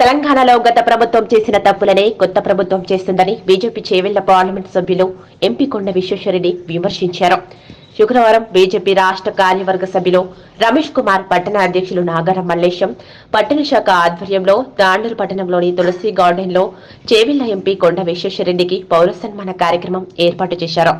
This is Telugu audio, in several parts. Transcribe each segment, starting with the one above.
తెలంగాణలో గత ప్రభుత్వం చేసిన తప్పులనే కొత్త ప్రభుత్వం చేస్తుందని బీజేపీ చేవెళ్ళ పార్లమెంట్ సభ్యులు ఎంపీ కొండ విశ్వేశ్వరరెడ్డి విమర్శించారు. శుక్రవారం బీజేపీ రాష్ట్ర కార్యవర్గ సభ్యులు రమేష్ కుమార్ పట్టణ అధ్యక్షులు నాగారం మల్లేశం పట్టణ శాఖ ఆధ్వర్యంలో దాండూరు పట్టణంలోని తులసి గార్డెన్లో చేవెళ్ళ ఎంపీ కొండ విశ్వేశ్వరరెడ్డికి పౌర సన్మాన కార్యక్రమం ఏర్పాటు చేశారు.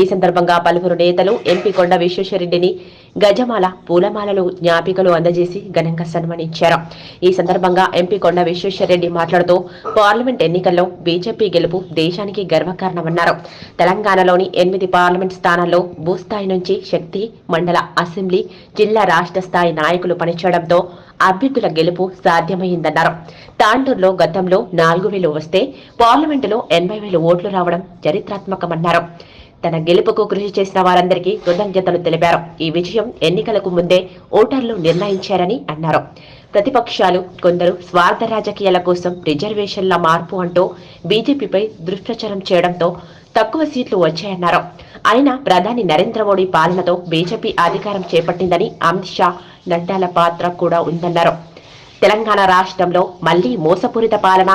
ఈ సందర్భంగా పలువురు నేతలు ఎంపీ కొండ విశ్వేశ్వరరెడ్డిని గజమాల పూలమాలలు జ్ఞాపికలు అందజేసి ఘనంగా సన్మానించారు. ఈ సందర్భంగా ఎంపీ కొండ విశ్వేశ్వరరెడ్డి మాట్లాడుతూ పార్లమెంట్ ఎన్నికల్లో బీజేపీ గెలుపు దేశానికి గర్వకారణమన్నారు. తెలంగాణలోని ఎనిమిది పార్లమెంట్ స్థానాల్లో భూస్థాయి నుంచి శక్తి మండల అసెంబ్లీ జిల్లా రాష్ట్ర స్థాయి నాయకులు పనిచేయడంతో అభ్యర్థుల గెలుపు సాధ్యమైందన్నారు. తాండూరులో గతంలో నాలుగు వేలు వస్తే పార్లమెంటులో ఎనభై వేలు ఓట్లు రావడం చరిత్రాత్మకమన్నారు. తన గెలుపుకు కృషి చేసిన వారందరికీ కృతజ్ఞతలు తెలిపారు. ఈ విజయం ఎన్నికలకు ముందే ఓటర్లు నిర్ణయించారని అన్నారు. ప్రతిపక్షాలు కొందరు స్వార్థ రాజకీయాల కోసం రిజర్వేషన్ల మార్పు అంటూ బీజేపీపై దుష్ప్రచారం చేయడంతో తక్కువ సీట్లు వచ్చాయన్నారు. అయినా ప్రధాని నరేంద్ర మోడీ పాలనతో బీజేపీ అధికారం చేపట్టిందని అమిత్ షా నడ్డాల పాత్ర కూడా ఉందన్నారు. తెలంగాణ రాష్ట్రంలో మళ్ళీ మోసపూరిత పాలన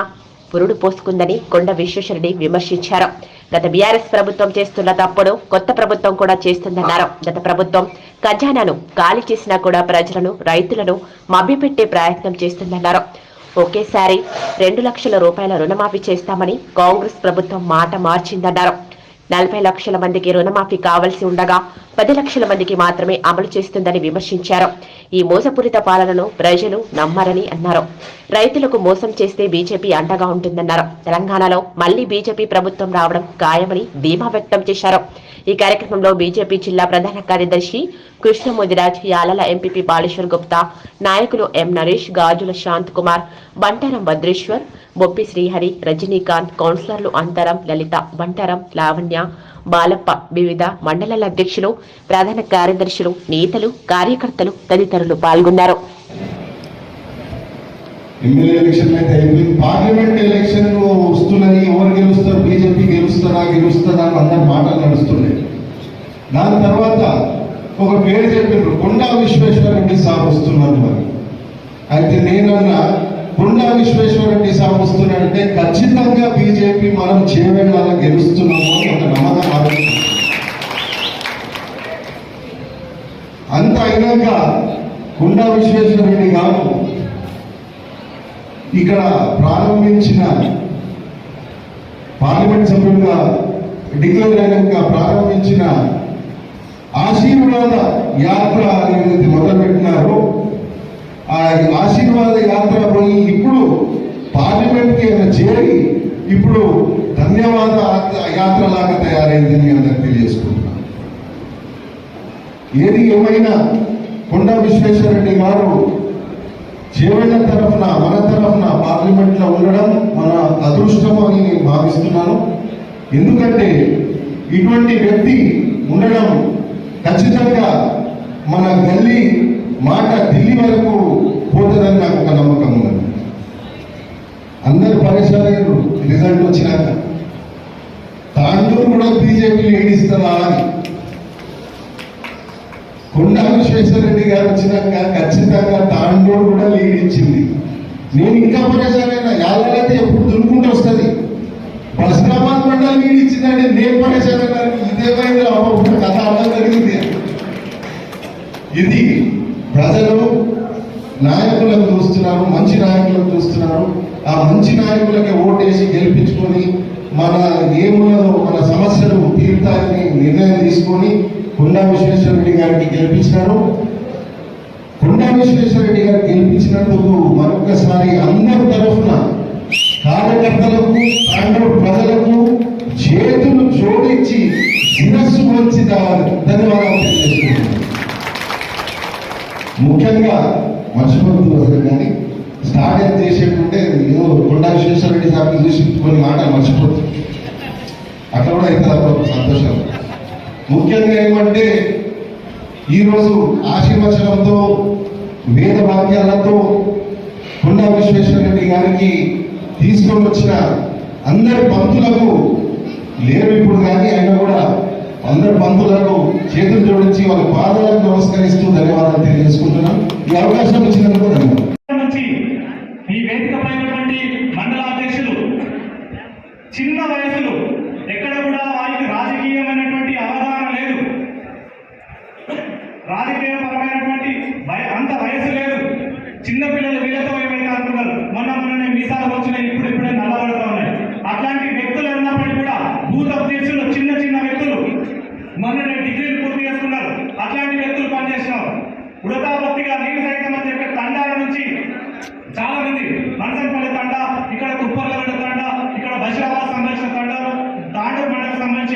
పురుడు పోసుకుందని కొండ విశ్వేశ్వరరెడ్డి విమర్శించారు. గత బీఆర్ఎస్ ప్రభుత్వం చేస్తున్న తప్పుడు కొత్త ప్రభుత్వం కూడా చేస్తుందన్నారు గత ప్రభుత్వం ఖజానాను ఖాళీ చేసినా కూడా ప్రజలను రైతులను మభ్యపెట్టే ప్రయత్నం చేస్తుందన్నారు. ఒకేసారి రెండు లక్షల రూపాయల రుణమాఫీ చేస్తామని కాంగ్రెస్ ప్రభుత్వం మాట మార్చిందన్నారు. నలభై లక్షల మందికి రుణమాఫీ కావాల్సి ఉండగా పది లక్షల మందికి మాత్రమే అమలు చేస్తుందని విమర్శించారు. ఈ మోసపూరిత పాలనను ప్రజలు నమ్మరని అన్నారు. రైతులకు మోసం చేస్తే బీజేపీ అండగా ఉంటుందన్నారు. తెలంగాణలో మళ్ళీ బీజేపీ ప్రభుత్వం రావడం ఖాయమని ధీమా వ్యక్తం చేశారు. ఈ కార్యక్రమంలో బీజేపీ జిల్లా ప్రధాన కార్యదర్శి కృష్ణమోదిరాజ్ యాలల ఎంపీపీ బాలేశ్వర్ గుప్తా నాయకులు ఎం నరేష్ గాజుల శాంత్ కుమార్ బంటారం భద్రేశ్వర్ బొప్పి శ్రీహరి రజనీకాంత్ కౌన్సిలర్లు అంతరం లలిత బంటారం లావణ్య బాలప్ప వివిధ మండలాల అధ్యక్షులు ప్రధాన కార్యదర్శులు నేతలు కార్యకర్తలు తదితరులు పాల్గొన్నారు. ఎమ్మెల్యే ఎలక్షన్ అయితే అయిపోయింది. పార్లమెంట్ ఎలక్షన్ వస్తున్నది ఎవరు గెలుస్తారు బీజేపీ గెలుస్తారా గెలుస్తారా అని అందరి మాటలు నడుస్తున్నాయి దాని తర్వాత ఒక పేరు చెప్పారు కొండా విశ్వేశ్వరరెడ్డి సార్ వస్తున్నారు మరి అయితే నేనన్నా కొండా విశ్వేశ్వరరెడ్డి సార్ వస్తున్నాడంటే ఖచ్చితంగా బీజేపీ మనం చేవేళ్ళ గెలుస్తున్నాము ఒక నమ్మకం ఆలోచించింది అంత అయినాక కొండా విశ్వేశ్వరరెడ్డి గారు ఇక్కడ ప్రారంభించిన పార్లమెంట్ సభ్యులుగా డిక్లేర్ అయినాక ప్రారంభించిన ఆశీర్వాద యాత్ర అనేది మొదలుపెట్టినారో ఆ ఆశీర్వాద యాత్ర పోయి ఇప్పుడు పార్లమెంట్కి ఆయన చేరి ఇప్పుడు ధన్యవాద యాత్ర లాగా తయారైంది మీ అందరికి తెలియజేసుకుంటున్నాను ఏది ఏమైనా కొండ విశ్వేశ్వరరెడ్డి గారు చేవెళ్ళ తరఫున మన తరఫున పార్లమెంట్లో ఉండడం మన అదృష్టం అని నేను భావిస్తున్నాను. ఎందుకంటే ఇటువంటి వ్యక్తి ఉండడం ఖచ్చితంగా మన గల్లీ మాట ఢిల్లీ వరకు పోతుందని నాకు ఒక నమ్మకం ఉన్నది. అందరు పరిశ్రమలు రిజల్ట్ వచ్చినాక తాండూరు కూడా బీజేపీ ఏడిస్తారా అని కొండా విశ్వేశ్వరరెడ్డి గారు వచ్చినాక ఖచ్చితంగా తాండూరు కూడా లీడ్ ఇచ్చింది. నేను ఇంకా పరేషానైనా అయితే ఎప్పుడు దునుకుంటూ వస్తుంది. బస్రాబాద్ మండలం లీడ్ ఇచ్చిందంటే నేను పరేషానైనా అప్పుడు జరిగింది ఇది ప్రజలు నాయకులను చూస్తున్నారు మంచి నాయకులను చూస్తున్నారు. ఆ మంచి నాయకులకి ఓటేసి గెలిపించుకొని మన ఏమున్నదో మన సమస్యలు తీర్థాన్ని నిర్ణయం తీసుకొని కొండా విశ్వేశ్వరరెడ్డి గారికి గెలిపించినారు. కొండా విశ్వేశ్వరరెడ్డి గారు గెలిపించినందుకు మరొకసారి అందరి తరఫున కార్యకర్తలకు తాండూరు ప్రజలకు చేతులు జోడించి శిరస్సు వంచి ధన్యవాదాలు తెలియజేస్తున్నాను. ముఖ్యంగా మర్చిపోతుంది అసలు కానీ స్టార్ట్ ఏం చేసేటంటే ఏదో కొండా విశ్వేశ్వరరెడ్డి సార్ని చూసి కొన్ని మాటలు మర్చిపోతుంది అక్కడ కూడా అవుతుంది సంతోషం ముఖ్యంగా ఏమంటే ఈరోజు ఆశీర్వచనంతో వేద వాక్యాలతో కొండా విశ్వేశ్వరరెడ్డి గారికి తీసుకొని వచ్చిన అందరి పంతులకు లేరు ఇప్పుడు కానీ అయినా కూడా అందరు పంతులకు చేతులు జోడించి వాళ్ళ పాదాలకు నమస్కరిస్తూ ధన్యవాదాలు తెలియజేసుకుంటున్నాం. ఈ అవకాశం ఇచ్చినందుకు ధన్యవాదాలు. ఈ వేదిక పైనటువంటి మండల అధ్యక్షులు చిన్న వయసులు ఎక్కడ కూడా వారికి రాజకీయమైనటువంటి అవగాహన లేదు. రాజకీయ పరమైనటువంటి అంత వయసు లేదు. చిన్న పిల్లలు వీళ్ళతో ఏమైతే అనుకున్నారు మొన్న మొన్ననే మీసాలు వచ్చినాయి ఇప్పుడు ఇప్పుడే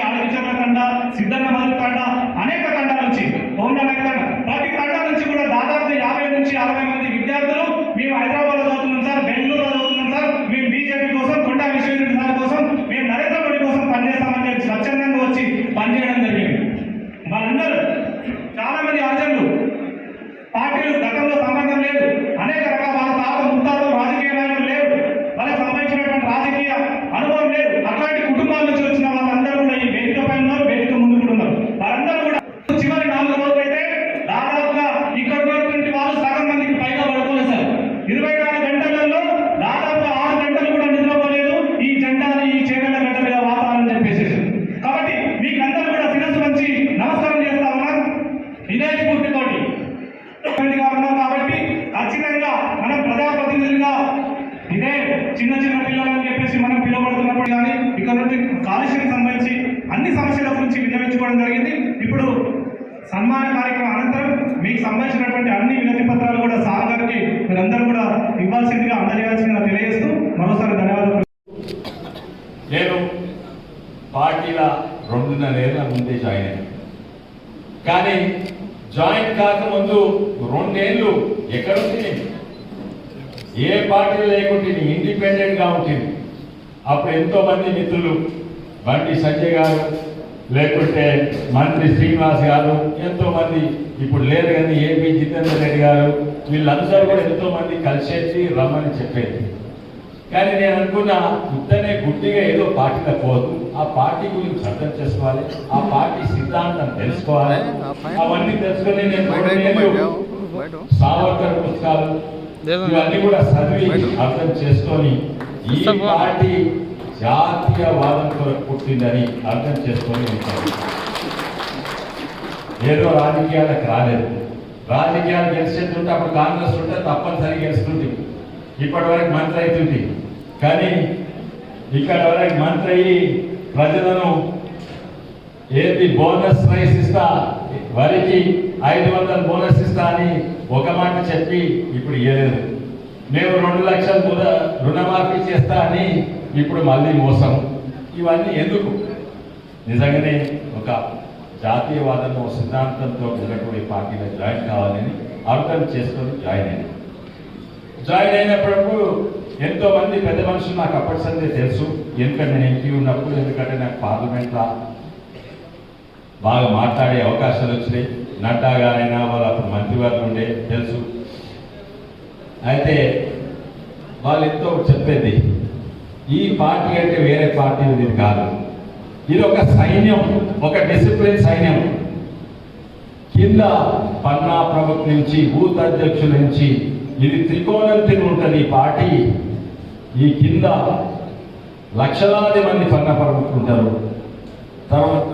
మండలకు సంబంధించి తండ సిద్ధన్న మధు కండ అనేక తండాల వచ్చి హోండాల తండ ప్రతి తండ నుంచి కూడా దాదాపు యాభై నుంచి అరవై మంది విద్యార్థులు మేము హైదరాబాద్లో చదువుతున్నాం సార్ బెంగళూరులో చదువుతున్నాం సార్ మేము బీజేపీ కోసం కొండా విశ్వేశ్వర సార్ కోసం మేము నరేంద్ర మోడీ కోసం పనిచేస్తామని చెప్పి స్వచ్ఛందంగా వచ్చి పనిచేయడం జరిగింది వాళ్ళందరూ చాలా మంది అర్జన్లు పార్టీలు గతంలో సంబంధం లేదు అనేక రకాల వాళ్ళ తాత ముత్తాతలు రాజకీయ నాయకులు లేరు వాళ్ళకి సంబంధించినటువంటి రాజకీయ అనుభవం లేదు అట్లాంటి కుటుంబాల నుంచి వచ్చిన వాళ్ళందరూ కూడా ఈ వేదిక పైన ఉన్నారు వేదిక ముందు కూడా ఉన్నారు వాళ్ళందరూ కూడా చివరి నాలుగు రోజులు అయితే దాదాపుగా ఇక్కడ ఉన్నటువంటి వాళ్ళు సగం మందికి పైగా పడుకోలేదు సార్ ఇరవై నాలుగు గంటలలో దాదాపు ఆరు గంటలు కూడా నిద్రపోలేదు ఈ జెండాని ఈ చీకట్ల గంట మీద వాతావరణం చెప్పేసి కాబట్టి మీకు అందరూ కూడా శిరస్సు మంచి నమస్కారం చేస్తా ఉన్నాం ఇదే స్ఫూర్తితోటి గా ఉన్నాం కాబట్టి ఖచ్చితంగా మనం ప్రజాప్రతినిధులుగా ఇదే చిన్న చిన్న పిల్లలని చెప్పేసి మనం పిలువబడుతున్నప్పుడు కానీ ఇక్కడ నుంచి కాలుష్యం సంబంధించి అన్ని సమస్యల గురించి విన్నవించుకోవడం జరిగింది. ఇప్పుడు సన్మాన కార్యక్రమం అనంతరం మీకు సంబంధించినటువంటి అన్ని వినతి పత్రాలు కూడా సార్ గారికి మీరందరూ కూడా ఇవ్వాల్సిందిగా అందజేయాల్సిందిగా తెలియజేస్తూ మరోసారి ధన్యవాదాలు. నేను పార్టీల రెండున్నరేళ్ళ ముందే జాయిన్ అయ్యాను. కానీ జాయిన్ కాకముందు రెండేళ్ళు ఎక్కడ నేను? ఏ పార్టీ లేకుంటే ఇండిపెండెంట్గా ఉంటుంది అప్పుడు ఎంతో మంది మిత్రులు బండి సంజయ్ గారు లేకుంటే మంత్రి శ్రీనివాస్ గారు ఎంతో మంది ఇప్పుడు లేరు కానీ ఏపీ జితేందర్ రెడ్డి గారు వీళ్ళందరూ కూడా ఎంతో మంది కలిసేసి రమ్మని చెప్పేది కానీ నేను అనుకున్న ఉత్తనే గుడ్డిగా ఏదో పార్టీలో పోదు ఆ పార్టీ గురించి అర్థం చేసుకోవాలి ఆ పార్టీ సిద్ధాంతం తెలుసుకోవాలి అవన్నీ తెలుసుకొని నేను సావర్కర్ పుస్తకాలు ఇవన్నీ కూడా చదివి అర్థం చేసుకొని ఈ పార్టీ జాతీయవాదం కొరకు పుట్టిందని అర్థం చేసుకొని ఉంటాను ఏదో రాజకీయాలకు రాలేదు. రాజకీయాలు గెలిచేస్తుంటే అప్పుడు కాంగ్రెస్ ఉంటే తప్పనిసరి గెలుస్తుంది ఇప్పటి వరకు మంత్రి అవుతుంది కానీ ఇక్కడ వరకు మంత్రి అయ్యి ప్రజలను ఏది బోనస్ రైస్ ఇస్తా వరికి ఐదు వందల బోనస్ ఇస్తా అని ఒక మాట చెప్పి ఇప్పుడు ఇవ్వలేదు మేము రెండు లక్షల రుణమాఫీ చేస్తా అని ఇప్పుడు మళ్ళీ మోసం. ఇవన్నీ ఎందుకు? నిజంగానే ఒక జాతీయవాదము సిద్ధాంతంతో ఉన్నటువంటి పార్టీలో జాయిన్ కావాలని అర్థం చేసుకొని జాయిన్ అయ్యాను జాయిన్ అయినప్పుడు ఎంతో మంది పెద్ద మనుషులు నాకు అప్పటి సందే తెలుసు. ఎందుకంటే నేను ఎంపీ ఉన్నప్పుడు ఎందుకంటే నాకు పార్లమెంట్లో బాగా మాట్లాడే అవకాశాలు వచ్చినాయి. నడ్డా గారైనా వాళ్ళు అప్పుడు మంత్రివర్గం ఉండే తెలుసు. అయితే వాళ్ళు ఎంతో చెప్పేది ఈ పార్టీ అంటే వేరే పార్టీ ఇది కాదు. ఇది ఒక సైన్యం ఒక డిసిప్లిన్ సైన్యం. కింద పన్నా ప్రభుత్వం నుంచి బూత్ అధ్యక్షుల నుంచి ఇది త్రికోణం తిని ఉంటుంది ఈ పార్టీ. ఈ కింద లక్షలాది మంది పన్నా ప్రభుత్వం ఉంటారు. తర్వాత